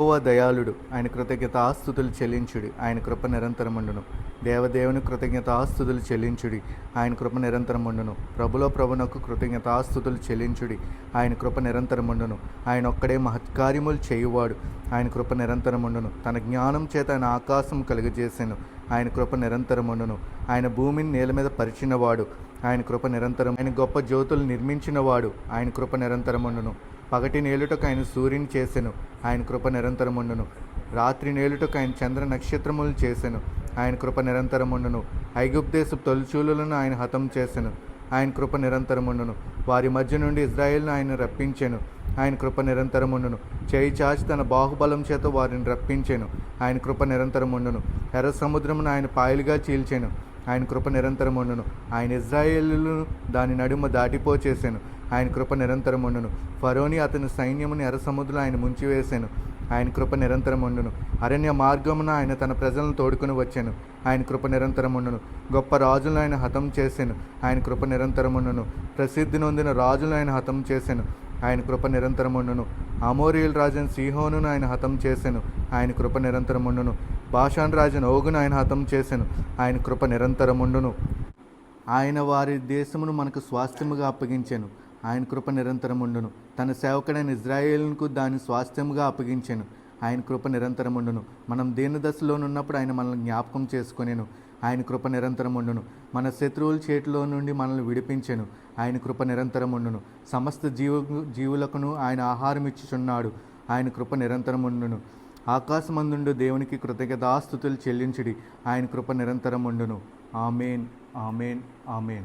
యహోవా దయాళుడు. ఆయన కృతజ్ఞత ఆస్తుతులు చెల్లించుడి. ఆయన కృప నిరంతరముండును. దేవదేవుని కృతజ్ఞత ఆస్తుతులు చెల్లించుడి. ఆయన కృప నిరంతరముండును. ప్రభులో ప్రభునకు కృతజ్ఞత ఆస్తుతులు చెల్లించుడి. ఆయన కృప నిరంతరముండును. ఆయన ఒక్కడే మహత్కార్యములు చేయువాడు. ఆయన కృప నిరంతరముండును. తన జ్ఞానం చేత ఆయన ఆకాశం కలుగజేసాను. ఆయన కృప నిరంతరముండును. ఆయన భూమిని నేల మీద పరిచినవాడు. ఆయన కృప నిరంతరం ఆయన గొప్ప జ్యోతులు నిర్మించినవాడు. ఆయన కృప నిరంతరముండును. పగటి నేలుటకు ఆయన సూర్యుని చేసెను. ఆయన కృప నిరంతరముండును. రాత్రి నేలుటకు ఆయన చంద్ర నక్షత్రములు చేసెను. ఆయన కృప నిరంతరముండును. ఐగుప్దేశ తొలిచూలులను ఆయన హతం చేసెను. ఆయన కృప నిరంతరముండును. వారి మధ్య నుండి ఇజ్రాయేల్ను ఆయన రప్పించెను. ఆయన కృప నిరంతరముండును. చేయి చాచి తన బాహుబలం చేత వారిని రప్పించెను. ఆయన కృప నిరంతరముండును. ఎర్ర సముద్రమును ఆయన పాయలుగా చీల్చెను. ఆయన కృప నిరంతరం ఉండును. ఆయన ఇజ్రాయేలును దాని నడుమ దాటిపోచేసెను. ఆయన కృప నిరంతరం ఉండును. ఫరోని అతని సైన్యముని ఎర్రసముద్రులో ఆయన ముంచివేశాను ఆయన కృప నిరంతరం ఉండును. అరణ్య మార్గమున ఆయన తన ప్రజలను తోడుకుని వచ్చాను. ఆయన కృప నిరంతరం ఉండును. గొప్ప రాజులను ఆయన హతం చేశాను ఆయన కృప నిరంతరముండును ప్రసిద్ధి నొందిన రాజులను ఆయన హతం చేశాను ఆయన కృప నిరంతరముండును అమోరియల్ రాజన్ సీహోనును ఆయన హతం చేశాను ఆయన కృప నిరంతరముండును భాషాన్ రాజన్ ఓగును ఆయన హతం చేశాను ఆయన కృప నిరంతరముండును ఆయన వారి దేశమును మనకు స్వాస్థ్యముగా అప్పగించాను. ఆయన కృప నిరంతరముండును తన సేవకుడైన ఇజ్రాయేల్కు దాని స్వాస్థ్యముగా అప్పగించాను. ఆయన కృప నిరంతరముండును మనం దీన దశలోనున్నప్పుడు ఆయన మనల్ని జ్ఞాపకం చేసుకునేను. ఆయన కృప నిరంతరం ఉండును. మన శత్రువుల చేతిలో నుండి మనల్ని విడిపించెను. ఆయన కృప నిరంతరం ఉండును. సమస్త జీవ జీవులకును ఆయన ఆహారం ఇచ్చుచున్నాడు. ఆయన కృప నిరంతరం ఉండును. ఆకాశమందుండు దేవునికి కృతజ్ఞతాస్థుతులు చెల్లించుడి. ఆయన కృప నిరంతరం ఉండును. Amen amen amen.